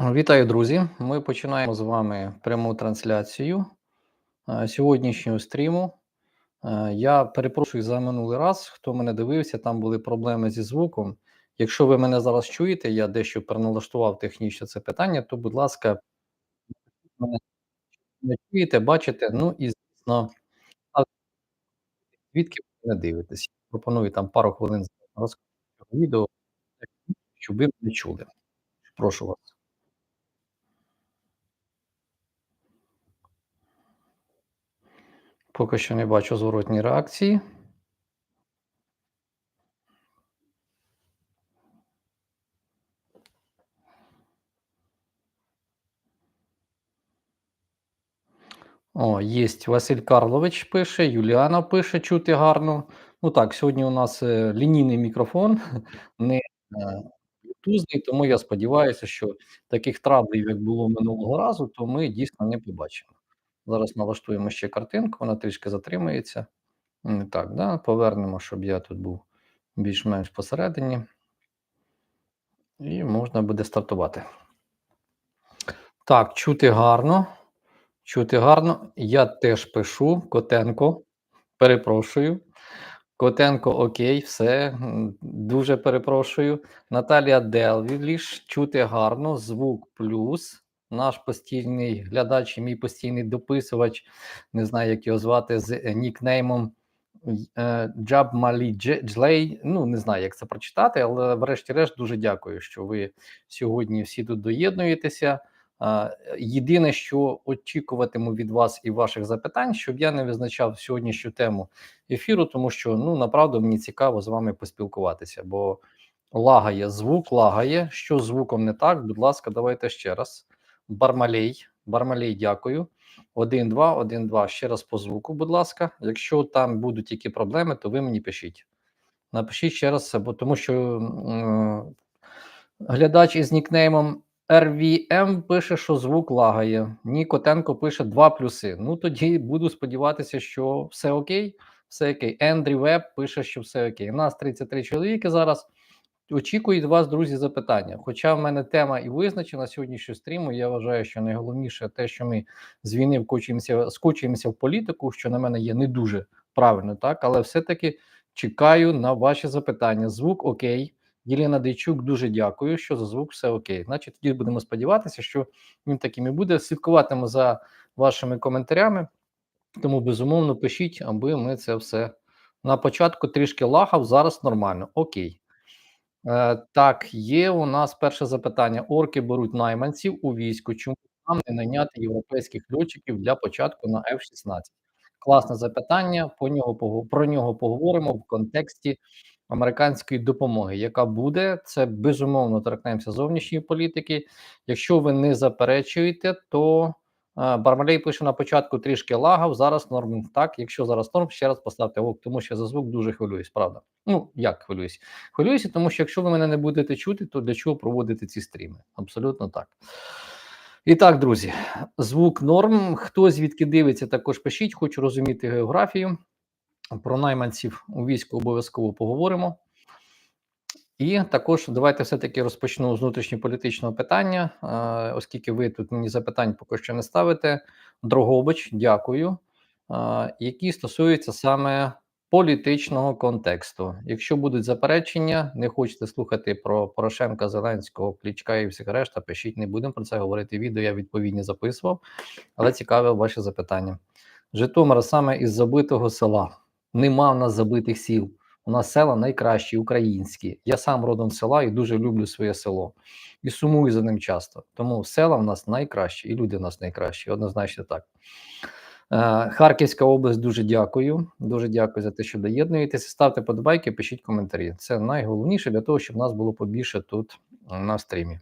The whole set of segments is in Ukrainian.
Вітаю, друзі! Ми починаємо з вами пряму трансляцію е, сьогоднішнього стріму. Е, я перепрошую за минулий раз, хто мене дивився, там були проблеми зі звуком. Якщо ви мене зараз чуєте, я дещо переналаштував технічно це питання, то, будь ласка, мене не чуєте, бачите, ну і звісно, звідки ви мене дивитесь. Пропоную там пару хвилин розказати відео, щоб ви мене чули. Прошу вас. Поки що не бачу зворотній реакції. О, єсть Василь Карлович пише, Юліана пише, чути гарно. Ну так, сьогодні у нас е, лінійний мікрофон, не е, блютузний, тому я сподіваюся, що таких траблів, як було минулого разу, то ми дійсно не побачимо. Зараз налаштуємо ще картинку, вона трішки затримається. Так, да, повернемо, щоб я тут був більш-менш посередині. І можна буде стартувати. Так, чути гарно. Чути гарно. Я теж пишу Котенко. Перепрошую. Котенко, окей, все. Дуже перепрошую. Наталія Делвіліш, чути гарно, звук плюс. Наш постійний глядач мій постійний дописувач, не знаю, як його звати, з е, нікнеймом е, Джаб Малі Джлей. Ну, не знаю, як це прочитати, але врешті-решт дуже дякую, що ви сьогодні всі тут доєднуєтеся. Єдине, що очікуватиму від вас і ваших запитань, щоб я не визначав сьогоднішню тему ефіру, тому що ну направду мені цікаво з вами поспілкуватися, бо лагає звук, лагає. Що з звуком не так? Будь ласка, давайте ще раз. Бармалей, Бармалей, дякую. Один, два, один, два. Ще раз по звуку, будь ласка. Якщо там будуть які проблеми, то ви мені пишіть. Напишіть ще раз, бо тому що м, глядач із нікнеймом RVM пише, що звук лагає. Нікотенко пише два плюси. Ну тоді буду сподіватися, що все окей. Все окей. Ендрі Веб пише, що все окей. У нас 33 чоловіки зараз. Очікують вас, друзі, запитання. Хоча в мене тема і визначена сьогоднішнього стріму, я вважаю, що найголовніше те, що ми з війни вкочуємося, скочуємося в політику, що на мене є не дуже правильно, так але все-таки чекаю на ваші запитання. Звук окей. Єліна Дейчук, дуже дякую, що за звук все окей. Значить, тоді будемо сподіватися, що він таким і буде. Слідкуватиму за вашими коментарями, тому безумовно пишіть, аби ми це все на початку трішки лагав. Зараз нормально. Окей. Е, Так, є у нас перше запитання: орки беруть найманців у війську. Чому нам не найняти європейських льотчиків для початку на F-16? Класне запитання. По нього про нього поговоримо в контексті американської допомоги, яка буде це безумовно торкнемося зовнішньої політики. Якщо ви не заперечуєте, то Бармалей пише на початку трішки лагав. Зараз норм. Так, якщо зараз норм, ще раз поставте ок, тому що за звук дуже хвилююсь. Правда. Ну як хвилююсь? Хвилююся, тому що якщо ви мене не будете чути, то для чого проводити ці стріми? Абсолютно так. І так, друзі, звук норм. Хто звідки дивиться, також пишіть, хочу розуміти географію. Про найманців у війську обов'язково поговоримо. І також давайте все-таки розпочну з внутрішньополітичного питання, е, оскільки ви тут мені запитань поки що не ставите. Дрогобич, дякую. Е, які стосуються саме політичного контексту. Якщо будуть заперечення, не хочете слухати про Порошенка, Зеленського, Клічка і всіх решта, пишіть, не будемо про це говорити. Відео я відповідні записував, але цікаве ваше запитання. Житомир саме із забитого села. Нема в нас забитих сіл. У нас села найкращі, українські. Я сам родом села і дуже люблю своє село. І сумую за ним часто. Тому села в нас найкращі, і люди в нас найкращі, однозначно так. Е, Харківська область дуже дякую. Дуже дякую за те, що доєднуєтеся. Ставте подобайки, пишіть коментарі. Це найголовніше для того, щоб нас було побільше тут на стрімі.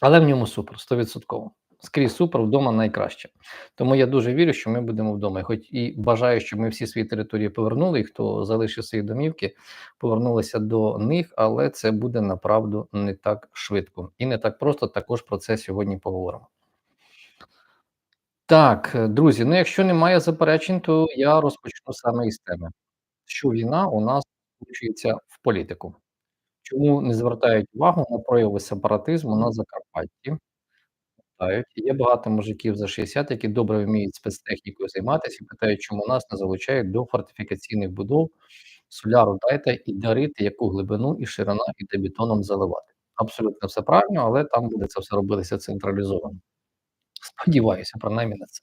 Але в ньому супер, 100% скрізь супер вдома найкраще. Тому я дуже вірю, що ми будемо вдома. Хоч і бажаю, щоб ми всі свої території повернули, і хто залишив свої домівки, повернулися до них, але це буде направду не так швидко і не так просто. Також про це сьогодні поговоримо. Так, друзі, ну якщо немає заперечень, то я розпочну саме із теми, що війна у нас включується в політику. Чому не звертають увагу на прояви сепаратизму на Закарпатті? Питають, є багато мужиків за 60, які добре вміють спецтехнікою займатися і питають, чому нас не залучають до фортифікаційних будов. Соляру дайте і дарити, яку глибину і ширина, і де бетоном заливати. Абсолютно все правильно, але там буде це все робитися централізовано. Сподіваюся, принаймні на це.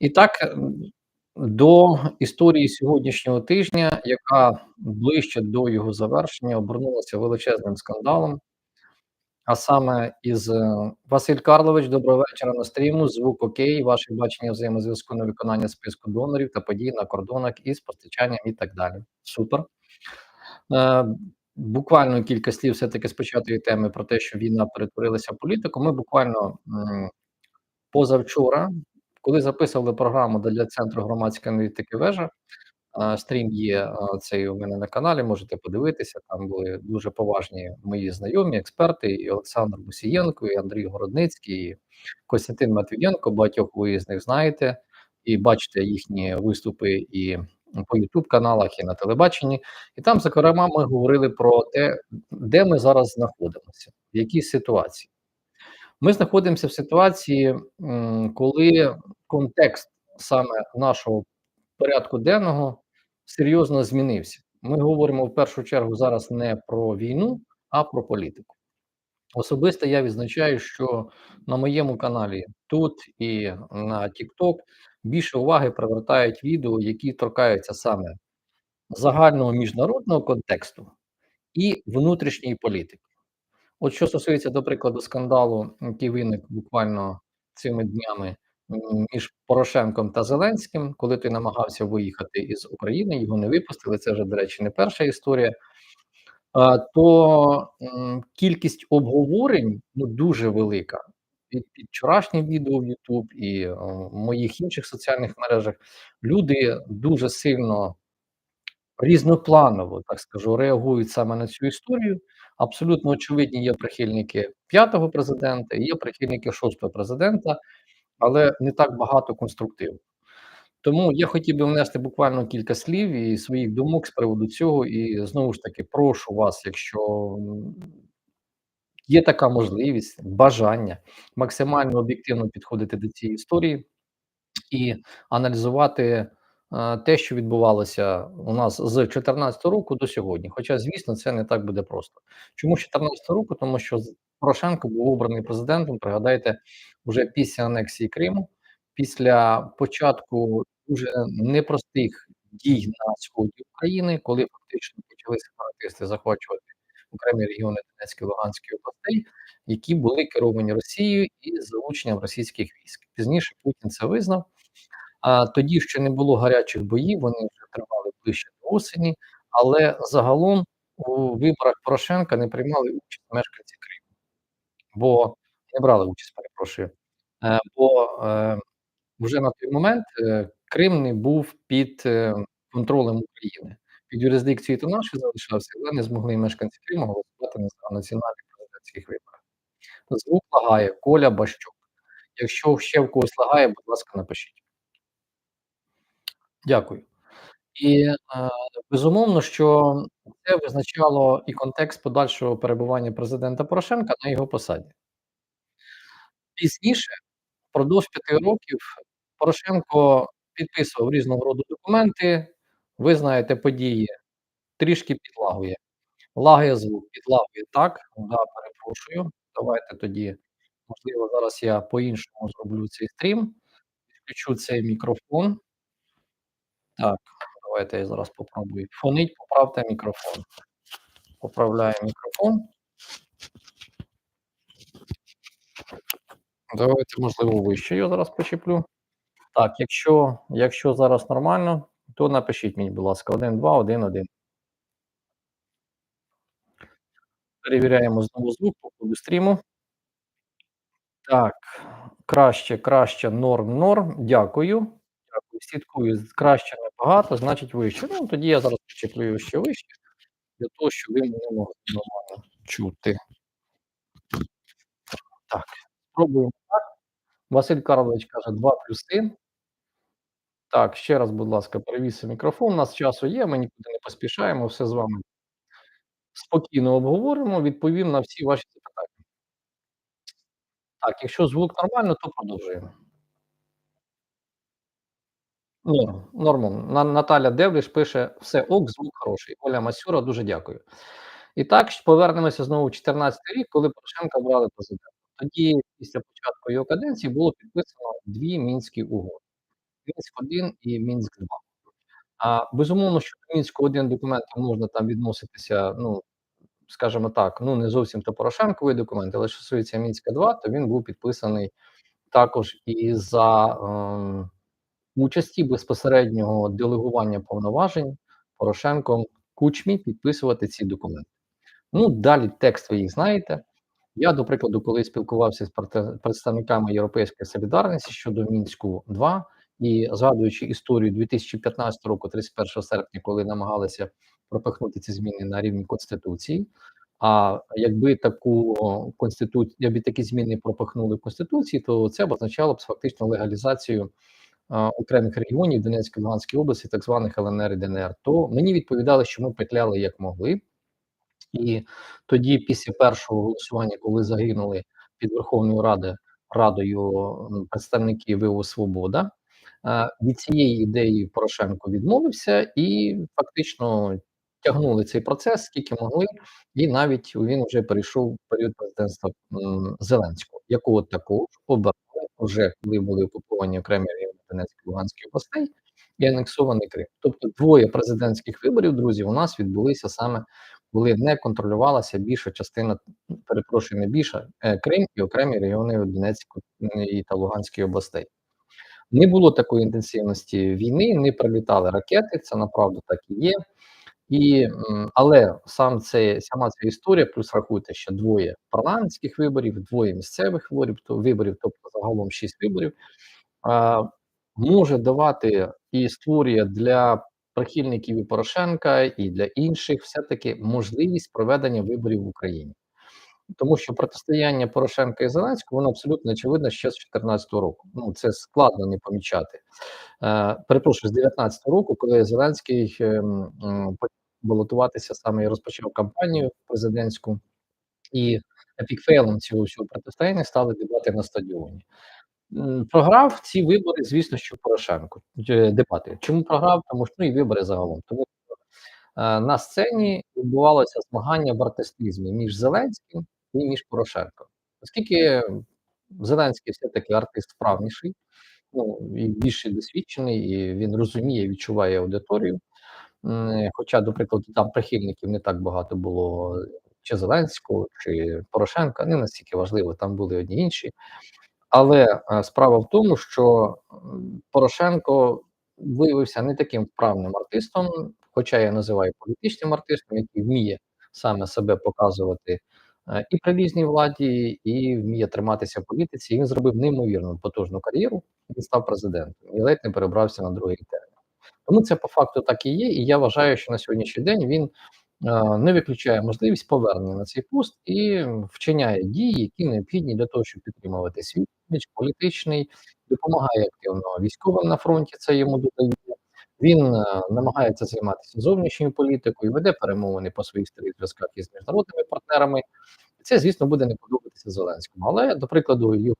І так, до історії сьогоднішнього тижня, яка ближче до його завершення обернулася величезним скандалом. А саме із е, Василь Карлович, доброго вечора на стріму. Звук окей, ваше бачення взаємозв'язку на виконання списку донорів та подій на кордонах із постачанням і так далі. Супер. Е, Буквально кілька слів все-таки з початої теми про те, що війна перетворилася в політику. Ми буквально м, позавчора, коли записували програму для Центру громадської аналітики вежа, стрім є, цей у мене на каналі, можете подивитися. Там були дуже поважні мої знайомі, експерти, і Олександр Мусієнко, і Андрій Городницький, і Костянтин Матвієнко. Багатьох ви з них знаєте, і бачите їхні виступи і по Ютуб каналах, і на телебаченні. І там, зокрема, ми говорили про те, де ми зараз знаходимося, в якій ситуації. Ми знаходимося в ситуації, коли контекст саме нашого порядку денного серйозно змінився. Ми говоримо в першу чергу зараз не про війну, а про політику. Особисто я відзначаю, що на моєму каналі тут і на TikTok більше уваги привертають відео, які торкаються саме загального міжнародного контексту і внутрішньої політики. От що стосується, до прикладу, скандалу, який виник буквально цими днями між Порошенком та Зеленським, коли той намагався виїхати із України, його не випустили. Це вже, до речі, не перша історія. То кількість обговорень ну дуже велика. Під, під вчорашнім відео в YouTube і в моїх інших соціальних мережах люди дуже сильно різнопланово, так скажу, реагують саме на цю історію. Абсолютно очевидні є прихильники п'ятого президента, є прихильники шостого президента, але не так багато конструктиву. Тому я хотів би внести буквально кілька слів і своїх думок з приводу цього. І знову ж таки, прошу вас, якщо є така можливість, бажання максимально об'єктивно підходити до цієї історії і аналізувати те, що відбувалося у нас з 2014 року до сьогодні. Хоча, звісно, це не так буде просто. Чому з 2014 року? Тому що Порошенко був обраний президентом. Пригадайте, вже після анексії Криму, після початку дуже непростих дій на сході України, коли фактично почали сепаратисти захоплювати окремі регіони Донецької Луганської областей, які були керовані Росією і залученням російських військ. Пізніше Путін це визнав. А тоді ще не було гарячих боїв, вони вже тривали ближче до осені, але загалом у виборах Порошенка не приймали участь мешканці Криму, бо не брали участь, перепрошую. Е, бо е, вже на той момент е, Крим не був під контролем України. Під юрисдикцією то нашої залишався, але не змогли мешканці Криму голосувати на національних президентських виборах. Звук лагає, Коля Бащук. Якщо ще в когось лагає, будь ласка, напишіть. Дякую. І, е, безумовно, що це визначало і контекст подальшого перебування президента Порошенка на його посаді. Пізніше, впродовж 5 років, Порошенко підписував різного роду документи. Ви знаєте, події трішки підлагує. Лагає звук, підлагує так. Да, перепрошую. Давайте тоді, можливо, зараз я по-іншому зроблю цей стрім. Включу цей мікрофон. Так, давайте я зараз попробую. Фонить, поправте мікрофон. Поправляю мікрофон. Давайте, можливо, вище його зараз почеплю. Так, якщо якщо зараз нормально, то напишіть мені, будь ласка, 1, 2, 1, 1. Перевіряємо знову звук по ходу стріму. Так, краще, краще, норм, норм. Дякую. Слідкую. Краще небагато, значить вище. Ну, тоді я зараз почеплю ще вище, для того, щоб ви мене могли нормально чути. Так, спробуємо так. Василь Карлович каже 2 плюси. Так, ще раз, будь ласка, перевісив мікрофон. У нас часу є, ми нікуди не поспішаємо, все з вами спокійно обговоримо, відповім на всі ваші запитання. Так, якщо звук нормально, то продовжуємо. Норм, нормом. Наталя Девліш пише: "Все ок, звук хороший". Оля Масюра, дуже дякую. І так, повернемося знову в 14-й рік, коли Порошенка обрали президентом. Тоді, після початку його каденції, було підписано 2 Мінські угоди: Мінськ-1 і Мінськ-2. А, безумовно, що до Мінську-1 документам можна там відноситися, ну, скажімо так, ну, не зовсім то Порошенковий документ, але що стосується Мінська-2, то він був підписаний також і за, ем, участі безпосереднього делегування повноважень Порошенком Кучмі підписувати ці документи. Ну, далі текст ви їх знаєте. Я, до прикладу, коли спілкувався з представниками "Європейської солідарності" щодо Мінську-2 і згадуючи історію 2015 року, 31 серпня, коли намагалися пропихнути ці зміни на рівні Конституції. А якби таку конститу якби такі зміни пропихнули в Конституції, то це б означало б фактично легалізацію, окремих регіонів Донецької, Луганської області, так званих "ЛНР" і "ДНР". То мені відповідали, що ми петляли як могли. І тоді, після першого голосування, коли загинули під Верховною Радою, м, представники ВО "Свобода", від цієї ідеї Порошенко відмовився і фактично тягнули цей процес скільки могли, і навіть він вже перейшов в період президентства, Зеленського, якого також обрали уже, коли були окуповані окремі Донецької, Луганської областей і анексований Крим. Тобто двоє президентських виборів, друзі, у нас відбулися саме, коли не контролювалася більша частина, перепрошую, не більша, е, Крим і окремі райони Донецької та Луганської областей. Не було такої інтенсивності війни, не прилітали ракети, це направду так і є. І, але сам цей сама ця історія, плюс рахуйте, ще двоє парламентських виборів, двоє місцевих виборів, то виборів, тобто загалом 6 виборів, може давати і створює для прихильників і Порошенка, і для інших все-таки можливість проведення виборів в Україні. Тому що протистояння Порошенка і Зеленського, воно абсолютно очевидно ще з 14-го року. Ну, це складно не помічати. Е, перепрошую, з 19-го року, коли Зеленський, м, почав балотуватися саме і розпочав кампанію президентську, і епікфейлом цього всього протистояння стали дебати на стадіоні. Програв ці вибори, звісно, що Порошенко, е, дебати. Чому програв? Тому що ну, і вибори загалом. Тому що, е, на сцені відбувалося змагання в артистизмі між Зеленським і між Порошенком. Оскільки Зеленський все-таки артист вправніший, ну, і більше досвідчений, і він розуміє, відчуває аудиторію. Хоча, до прикладу, там прихильників не так багато було чи Зеленського, чи Порошенка, не настільки важливо, там були одні інші. Але, е, справа в тому, що, Порошенко виявився не таким вправним артистом, хоча я називаю політичним артистом, який вміє саме себе показувати, е, і при різній владі, і вміє триматися в політиці. І він зробив неймовірно потужну кар'єру, він став президентом і ледь не перебрався на другий термін. Тому це по факту так і є, і я вважаю, що на сьогоднішній день він, е, не виключає можливість повернення на цей пост і вчиняє дії, які необхідні для того, щоб підтримувати свій імідж політичний, допомагає активно військовим на фронті, це йому додає. Він, е, намагається займатися зовнішньою політикою, веде перемовини по своїх старих зв'язках із міжнародними партнерами. Це, звісно, буде не подобатися Зеленському. Але, до прикладу, є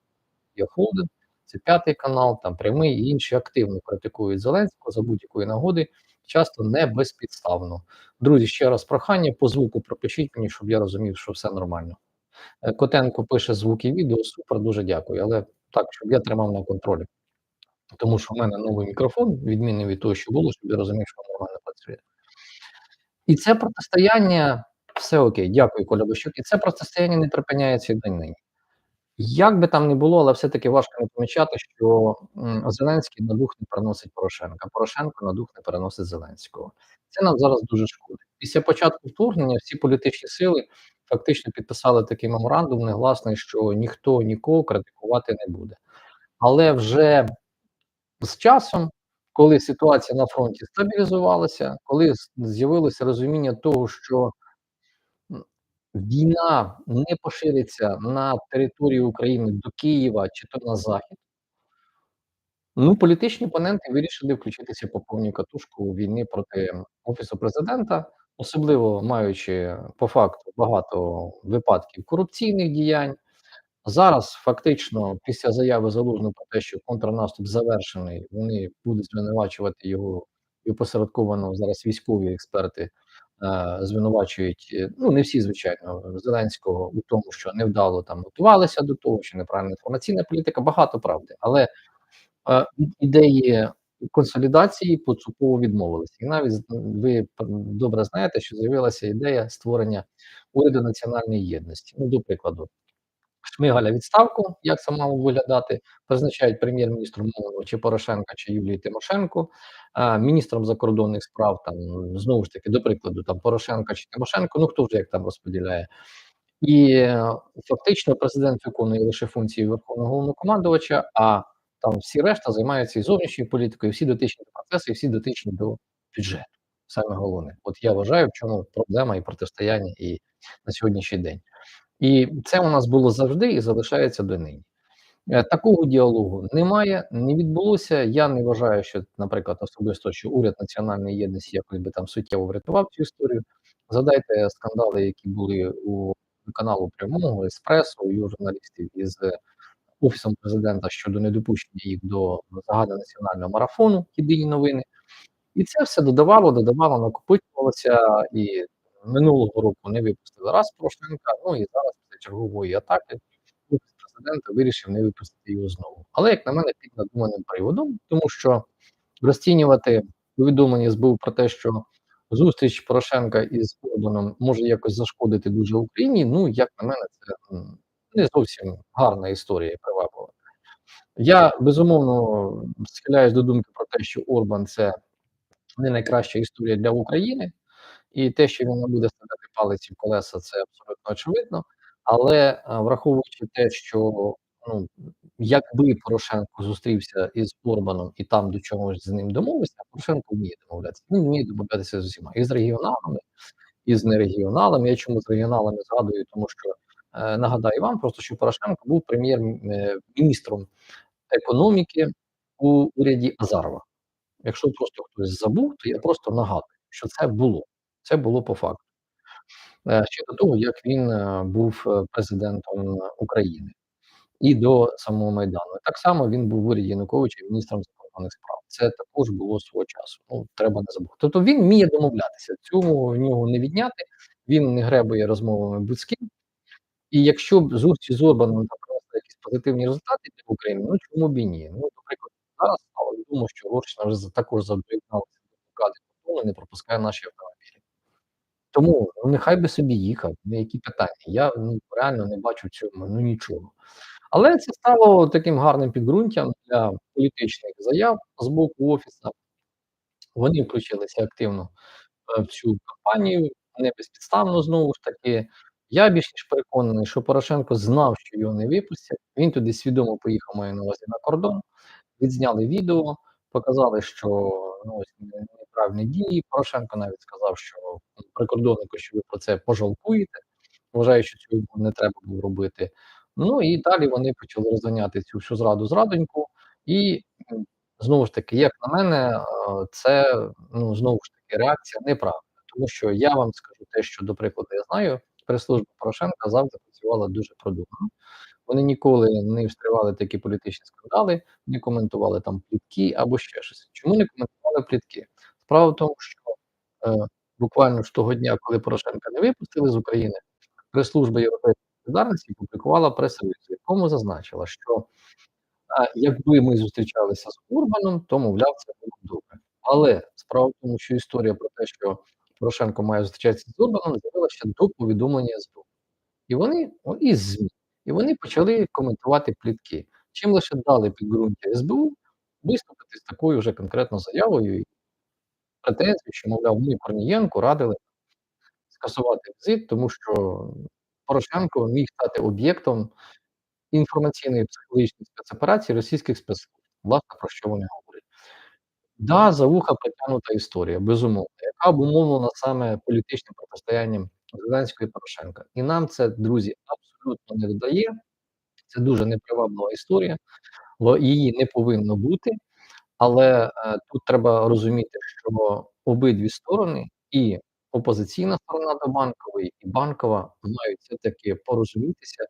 холдинг, це "5 канал", там "Прямий" і інші активно критикують Зеленського за будь-якої нагоди, часто не безпідставно. Друзі, ще раз прохання, по звуку пропишіть мені, щоб я розумів, що все нормально. Е, Котенко пише: "Звук і відео супер, дуже дякую". Але так, щоб я тримав на контролі. Тому що в мене новий мікрофон, відмінний від того, що було, щоб я розумів, що нормально працює. І це протистояння все окей, дякую, Коля Бащук. І це протистояння не припиняється і донині. Як би там не було, але все-таки важко не помічати, що, Зеленський на дух не переносить Порошенка, Порошенко на дух не переносить Зеленського. Це нам зараз дуже шкодить. Після початку вторгнення всі політичні сили фактично підписали такий меморандум негласний, що ніхто нікого критикувати не буде. Але вже з часом, коли ситуація на фронті стабілізувалася, коли з'явилося розуміння того, що війна не пошириться на територію України до Києва чи то на захід ну, політичні опоненти вирішили включитися по повній катушку війни проти Офісу Президента, особливо маючи по факту багато випадків корупційних діянь Зараз фактично після заяви Залужного про те, що контрнаступ завершений, вони будуть звинувачувати його і опосередковано зараз військові експерти, е, звинувачують, е, ну, не всі, звичайно, Зеленського у тому, що невдало там готувалися до того, що неправильна інформаційна політика, багато правди. Але, е, ідеї консолідації поступово відмовилися. І навіть ви добре знаєте, що з'явилася ідея створення уряду національної єдності. Ну, до прикладу, Шмигаля відставку, як це мало виглядати, призначають прем'єр-міністром умовно чи Порошенка, чи Юлії Тимошенко, а міністром закордонних справ там, знову ж таки, до прикладу, там Порошенка чи Тимошенко, ну, хто вже як там розподіляє. І, е, фактично президент виконує лише функції Верховного Головнокомандувача, а там всі решта займаються і зовнішньою політикою, і всі дотичні до процесу, і всі дотичні до бюджету. Саме головне. От я вважаю, в чому проблема і протистояння і на сьогоднішній день. І це у нас було завжди і залишається донині. Е, такого діалогу немає, не відбулося. Я не вважаю, що, наприклад, особисто, що уряд національної єдності якось би там суттєво врятував цю історію. Згадайте скандали, які були у каналу Прямого, Еспресо, і у журналістів із Офісом Президента щодо недопущення їх до загальнонаціонального марафону "Єдині новини". І це все додавало, додавало, накопичувалося, і минулого року не випустили раз Порошенка, ну і зараз після чергової атаки Офіс Президента вирішив не випустити його знову. Але, як на мене, під надуманим приводом, тому що розцінювати повідомлення СБУ про те, що зустріч Порошенка із Орбаном може якось зашкодити дуже Україні, ну, як на мене, це, не зовсім гарна історія і приваблива. Я, безумовно, схиляюсь до думки про те, що Орбан- це не найкраща історія для України, і те, що він не буде ставляти палиці в колеса, це абсолютно очевидно. Але, е, враховуючи те, що, ну, якби Порошенко зустрівся із Орбаном і там до чогось з ним домовився, Порошенко вміє домовлятися. Він вміє домовлятися з усіма: і з регіоналами, і з нерегіоналами. Я чому з регіоналами згадую, тому що, нагадаю вам просто, що Порошенко був прем'єр м е, економіки у уряді Азарова. Якщо просто хтось забув, то я просто нагадую, що це було. Це було по факту. Е, ще до того, як він, е, був, е, Президентом України і до самого Майдану. Так само він був в уряді Януковича міністром закордонних справ. Це також було свого часу. Ну, треба не забувати. Тобто він вміє домовлятися, цього в нього не відняти, він не гребує розмовами будь з ким. І якщо б зустріч з Орбаном принесла якісь позитивні результати для України, ну, чому б і ні? Ну, наприклад, зараз стало відомо, що Угорщина вже також задоєдналася до блокади кордону, не пропускає наші автомобілі. Тому, ну, нехай би собі їхав, ну, які питання? Я, ну, реально не бачу цьому, ну, нічого. Але це стало таким гарним підґрунтям для політичних заяв з боку офісу. Вони включилися активно, е, в цю кампанію, не безпідставно знову ж таки. Я більш ніж переконаний, що Порошенко знав, що його не випустять. Він туди свідомо поїхав, маю на увазі, на кордон, відзняли відео, показали, що, ну, неправильні дії. Порошенко навіть сказав, що прикордоннику, що ви про це пожалкуєте. Вважаю, що цього не треба було робити. Ну і далі вони почали розганяти цю всю зраду-зрадоньку. І, знову ж таки, як на мене, е, це, ну, знову ж таки, реакція неправильна. Тому що я вам скажу те, що, до прикладу, я знаю, прес-служба Порошенка завжди працювала дуже продумано. Вони ніколи не встрявали в такі політичні скандали, не коментували там плітки або ще щось. Чому не коментували плітки? Справа в тому, що, е, буквально ж того дня, коли Порошенка не випустили з України, прес-служба "Європейської солідарності" опублікувала прес-реліз, в якому зазначила, що, а, якби ми зустрічалися з Орбаном, то, мовляв, це було добре. Але справа в тому, що історія про те, що Порошенко має зустрічатися з Орбаном, з'явилася до повідомлення СБУ. І вони із ЗМІ, і вони почали коментувати плітки, чим лише дали підґрунтя СБУ виступити з такою вже конкретно заявою і претензією, що, мовляв, ми Корнієнку радили скасувати візит, тому що Порошенко міг стати об'єктом інформаційної психологічної спецоперації російських спецслужб. Власне, про що вони говорять. Да, за вуха притягнута історія, безумовно, яка обумовлена саме політичним протистоянням Зеленського і Порошенка. І нам це, друзі, абсолютно не додає. Це дуже неприваблива історія, її не повинно бути. Але, е, тут треба розуміти, що обидві сторони, і опозиційна сторона до Банкової, і Банкова мають все-таки порозумітися,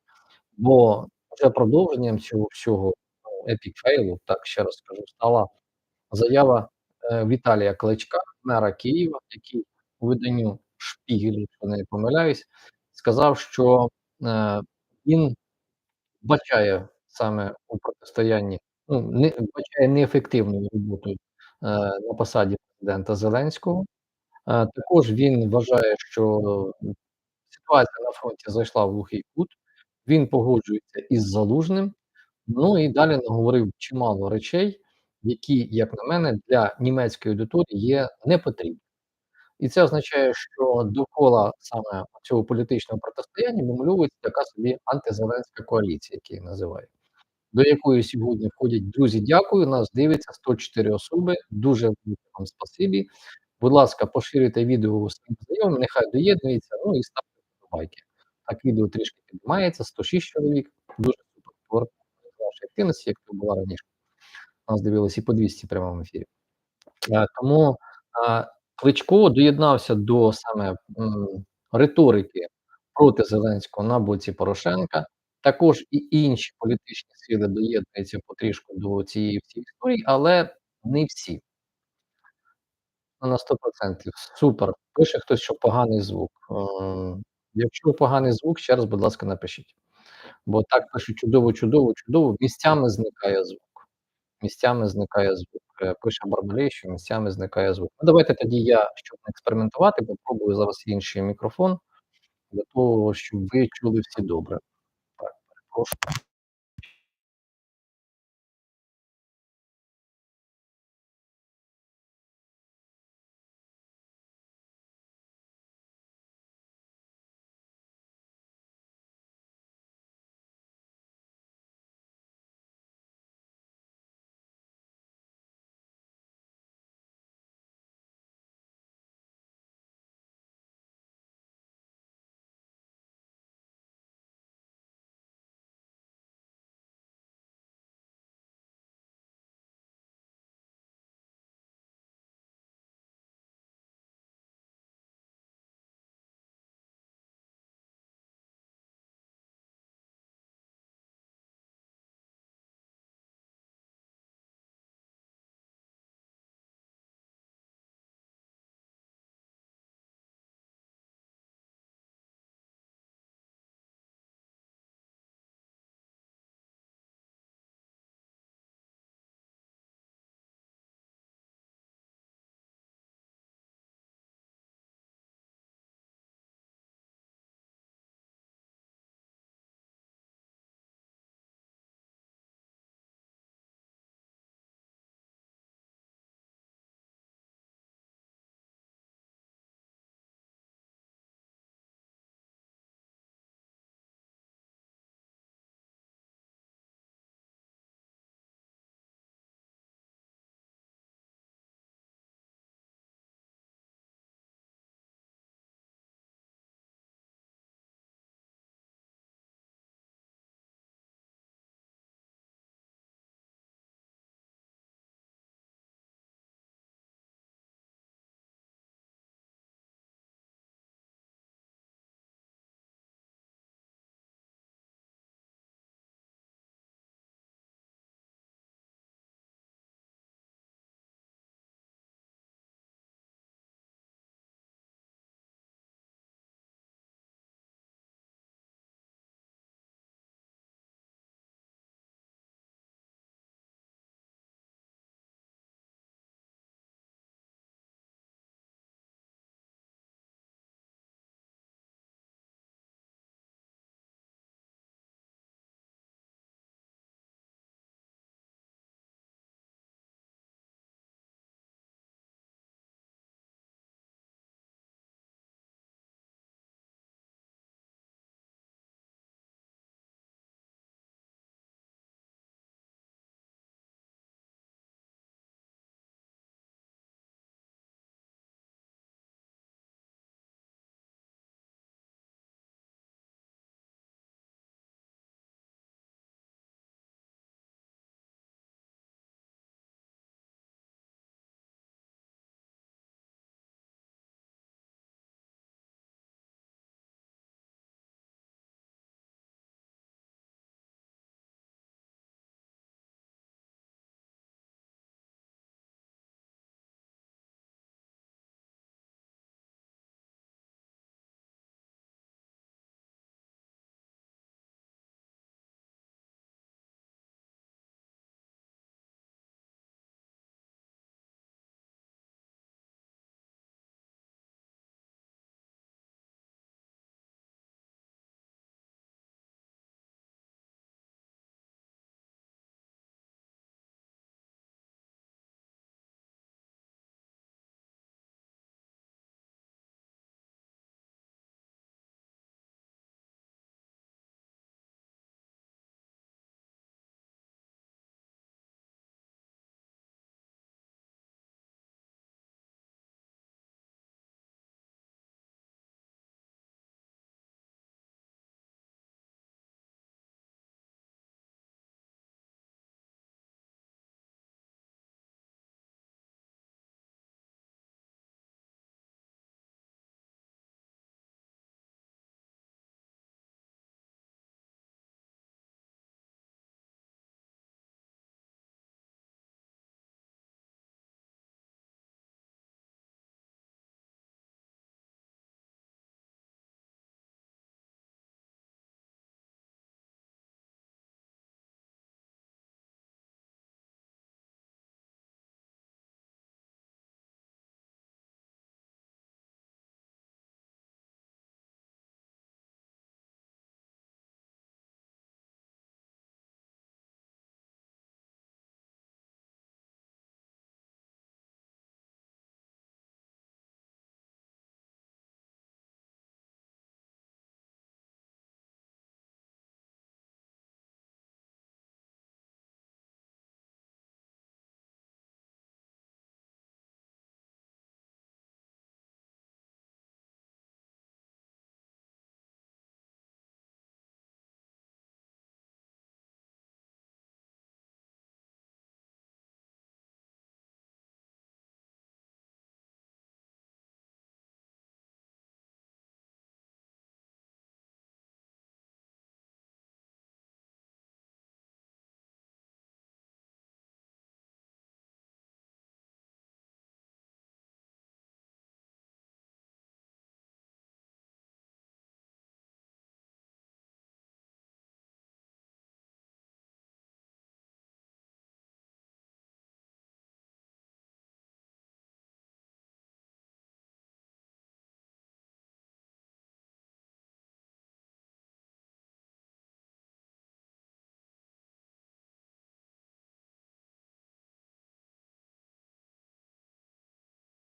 бо вже продовженням цього всього, ну, epic фейлу, так ще раз скажу, стала заява, е, Віталія Кличка, мера Києва, який у виданню "Шпігель", якщо не помиляюсь, сказав, що, е, він вбачає саме у протистоянні, ну, не вбачає неефективною роботу, е, на посаді Президента Зеленського. Також він вважає, що, ситуація на фронті зайшла в глухий кут, він погоджується із Залужним. Ну і далі наговорив чимало речей, які, як на мене, для німецької аудиторії є непотрібні. І це означає, що довкола саме цього політичного протистояння вимальовується така собі антизеленська коаліція, як я називаю, до якої сьогодні входять: "Друзі, дякую, нас дивиться 104 особи, дуже вам спасибі. Будь ласка, поширюйте відео своїм знайомим, нехай доєднуються, ну і ставте вподобайки". Так відео трішки піднімається, 106 чоловік, дуже супер. Активності, як то була раніше. Нас дивилось і по 200 в прямому ефірі. Е, тому, е, Кличко доєднався до саме, риторики проти Зеленського на боці Порошенка. Також і інші політичні сили доєднуються потрішку до цієї всієї історії, але не всі. На 100 %. Супер. Пише хтось, що поганий звук. Е, якщо поганий звук, ще раз, будь ласка, напишіть. Бо так пишуть: "Чудово, чудово, чудово". Місцями зникає звук. Місцями зникає звук. Е, пише Барбарей, що місцями зникає звук. Ну, давайте тоді я, щоб не експериментувати, попробую зараз інший мікрофон для того, щоб ви чули всі добре. Так, перепрошую.